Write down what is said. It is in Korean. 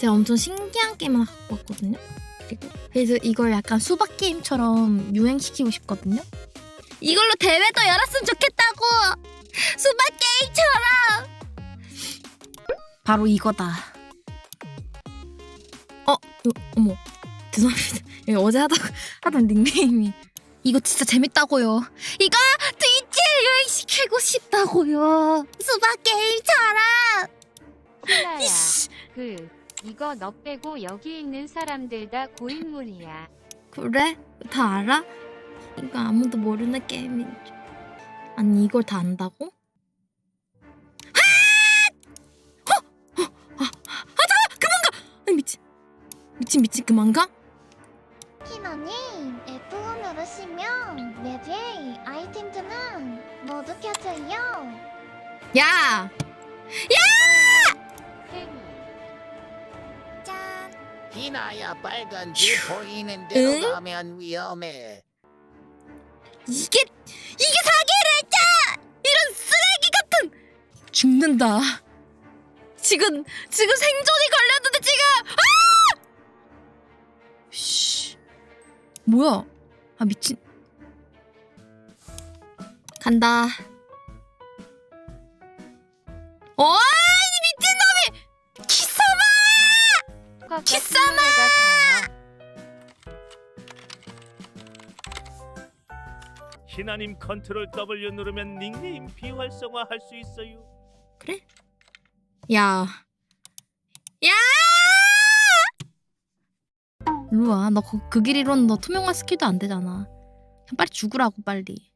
제가 엄청 신기한 게임을 갖고 왔거든요. 그리고 그래서 이걸 약간 수박 게임처럼 유행시키고 싶거든요. 이걸로 대회도 열었으면 좋겠다고. 수박 게임처럼. 바로 이거다. 어, 이거, 어머, 죄송합니다. 이거 어제 하다 하던 닉네임이 이거 진짜 재밌다고요. 이거 트위치에 유행시키고 싶다고요. 수박 게임처럼. 이씨. 그 이거 너 빼고 여기 있는 사람들 다 고인물이야 그래? 다 알아? 이거 아무도 모르는 게임인 줄. 아니 이걸 다 안다고? 아! 어! 어! 아, 아, 잠깐! 그만 가! 아니 미친. 미친 미친 그만 가? 키너님 F5 누르시면 레드의 아이템들은 모두 켜져요. 야! 혜 희나야 빨간지 보이는 대로 응? 가면 위험해. 이게 이게 사기를 했자! 이런 쓰레기 같은 죽는다. 지금 지금 생존이 걸렸는데 지금 아! 씨. 뭐야? 아 미친. 간다. 어, 가요 희나님 컨트롤 W 누르면 닉네임 비활성화 할 수 있어요. 그래? 야. 야! 와. 너그 길 이로는 너 투명화 스킬도 안 되잖아. 그냥 빨리 죽으라고 빨리.